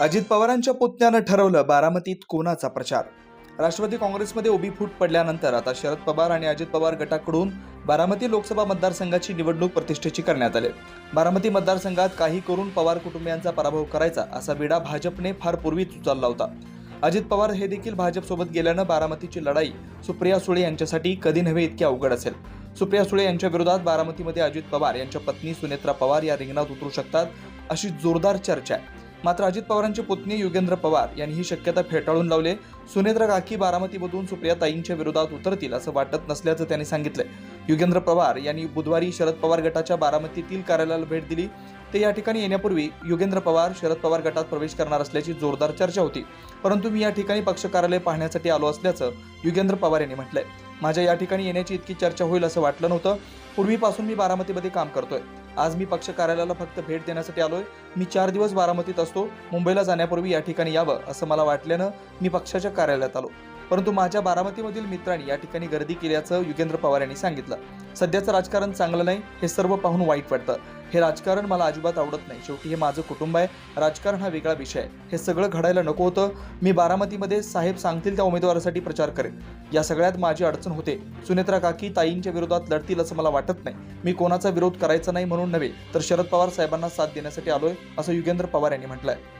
अजित पवारांच्या पुतण्यानं ठरवलं बारामतीत कोणाचा प्रचार? राष्ट्रवादी काँग्रेसमध्ये उभी फूट पडल्यानंतर आता शरद पवार आणि अजित पवार गटाकडून बारामती लोकसभा मतदारसंघाची निवडणूक प्रतिष्ठेची करण्यात आली. बारामती मतदारसंघात काही करून पवार कुटुंबियांचा पराभव करायचा असा विडा भाजपने फार पूर्वीच उचलला होता. अजित पवार हे देखील भाजपसोबत गेल्यानं बारामतीची लढाई सुप्रिया सुळे यांच्यासाठी कधी नव्हे इतकी अवघड असेल. सुप्रिया सुळे यांच्या विरोधात बारामतीमध्ये अजित पवार यांच्या पत्नी सुनेत्रा पवार या रिंगणात उतरू शकतात अशी जोरदार चर्चा आहे. मात्र अजित पवारांचे पुतणी युगेंद्र पवार यांनी ही शक्यता फेटाळून लावले. सुनेत्र काकी बारामतीमधून सुप्रियाताईंच्या विरोधात उतरतील असं वाटत नसल्याचं त्यांनी सांगितलं युगेंद्र पवार यांनी बुधवारी शरद पवार गटाच्या बारामतीतील कार्यालयाला भेट दिली. ते या ठिकाणी येण्यापूर्वी युगेंद्र पवार शरद पवार गटात प्रवेश करणार असल्याची जोरदार चर्चा होती. परंतु मी या ठिकाणी पक्ष कार्यालय पाहण्यासाठी आलो असल्याचं युगेंद्र पवार यांनी म्हटलंय. माझ्या या ठिकाणी येण्याची इतकी चर्चा होईल असं वाटलं नव्हतं. पूर्वीपासून मी बारामतीमध्ये काम करतोय. आज मी पक्ष कार्यालयाला फक्त भेट देण्यासाठी आलोय. मी चार दिवस बारामतीत असतो. मुंबईला जाण्यापूर्वी या ठिकाणी यावं असं मला वाटल्यानं मी पक्षाच्या कार्यालयात आलो. परंतु माझ्या बारामतीमधील मित्रांनी या ठिकाणी गर्दी केल्याचं युगेंद्र पवार यांनी सांगितलं. सध्याचं राजकारण चांगलं नाही हे सर्व पाहून वाईट वाटतं. हे राजकारण मला अजिबात आवडत नाही. शेवटी हे माझं कुटुंब आहे. राजकारण हा वेगळा विषय आहे. हे सगळं घडायला नको होतं. मी बारामतीमध्ये साहेब सांगतील त्या उमेदवारासाठी प्रचार करेन. या सगळ्यात माझी अडचण होते. सुनेत्रा काकी ताईंच्या विरोधात लढतील असं मला वाटत नाही. मी कोणाचा विरोध करायचा नाही म्हणून नव्हे तर शरद पवार साहेबांना साथ देण्यासाठी आलोय असं युगेंद्र पवार यांनी म्हटलं आहे